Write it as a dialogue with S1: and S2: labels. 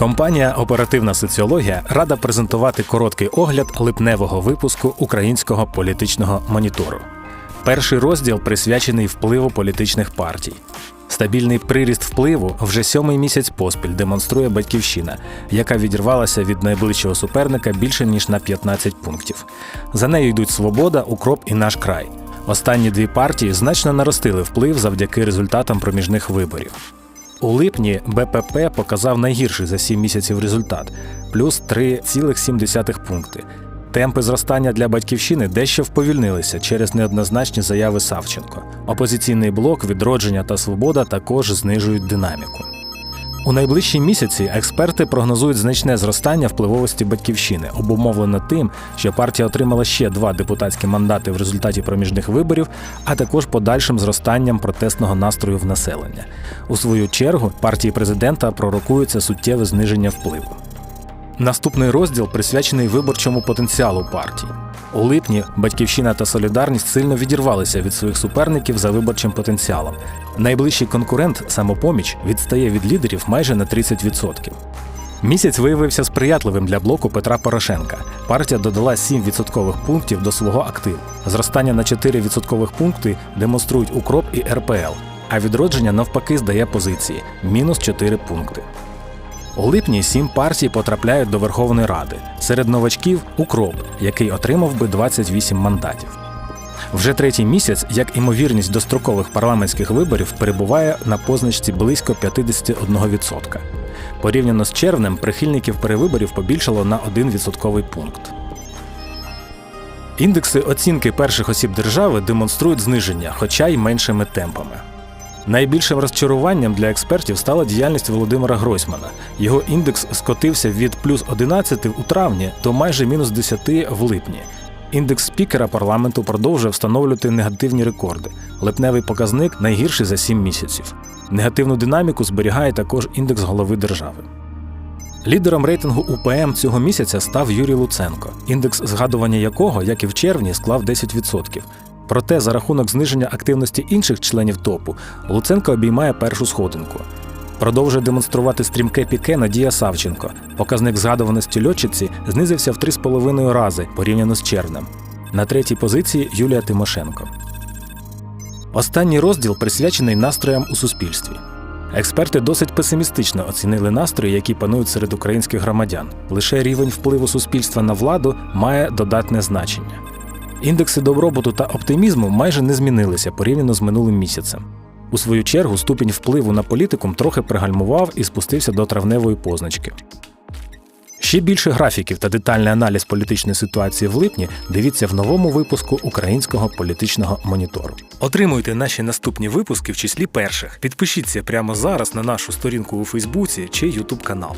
S1: Компанія Оперативна соціологія рада презентувати короткий огляд липневого випуску українського політичного монітору. Перший розділ присвячений впливу політичних партій. Стабільний приріст впливу вже сьомий місяць поспіль демонструє батьківщина, яка відірвалася від найближчого суперника більше ніж на 15 пунктів. За нею йдуть Свобода, Укроп і наш край. Останні дві партії значно наростили вплив завдяки результатам проміжних виборів. У липні БПП показав найгірший за 7 місяців результат плюс 3,7 пункти. Темпи зростання для батьківщини дещо вповільнилися через неоднозначні заяви Савченко. Опозиційний блок, відродження та свобода також знижують динаміку. У найближчі місяці експерти прогнозують значне зростання впливовості батьківщини, обумовлено тим, що партія отримала ще два депутатські мандати в результаті проміжних виборів, а також подальшим зростанням протестного настрою в населення. У свою чергу партії президента пророкується суттєве зниження впливу. Наступний розділ присвячений виборчому потенціалу партії. У липні Батьківщина та Солідарність сильно відірвалися від своїх суперників за виборчим потенціалом. Найближчий конкурент самопоміч відстає від лідерів майже на 30%. Місяць виявився сприятливим для блоку Петра Порошенка. Партія додала 7 відсоткових пунктів до свого активу. Зростання на 4 відсоткових пункти демонструють Укроп і РПЛ, а відродження навпаки здає позиції мінус 4 пункти. У липні сім партій потрапляють до Верховної Ради. Серед новачків Укроп, який отримав би 28 мандатів. Вже третій місяць, як імовірність дострокових парламентських виборів перебуває на позначці близько 51%. Порівняно з червнем, прихильників перевиборів побільшало на 1 відсотковий пункт. Індекси оцінки перших осіб держави демонструють зниження, хоча й меншими темпами. Найбільшим розчаруванням для експертів стала діяльність Володимира Гройсмана. Його індекс скотився від плюс 11 у травні до майже мінус 10 в липні. Індекс спікера парламенту продовжує встановлювати негативні рекорди. Липневий показник найгірший за 7 місяців. Негативну динаміку зберігає також індекс голови держави. Лідером рейтингу УПМ цього місяця став Юрій Луценко, індекс згадування якого, як і в червні, склав 10%. Проте за рахунок зниження активності інших членів топу Луценко обіймає першу сходинку. Продовжує демонструвати стрімке піке Надія Савченко. Показник згадуваності льотчиці знизився в 3,5 рази порівняно з червнем. На третій позиції Юлія Тимошенко. Останній розділ присвячений настроям у суспільстві. Експерти досить песимістично оцінили настрої, які панують серед українських громадян. Лише рівень впливу суспільства на владу має додатне значення. Індекси добробуту та оптимізму майже не змінилися порівняно з минулим місяцем. У свою чергу ступінь впливу на політикум трохи пригальмував і спустився до травневої позначки. Ще більше графіків та детальний аналіз політичної ситуації в липні дивіться в новому випуску українського політичного монітору. Отримуйте наші наступні випуски в числі перших. Підпишіться прямо зараз на нашу сторінку у Фейсбуці чи Ютуб канал.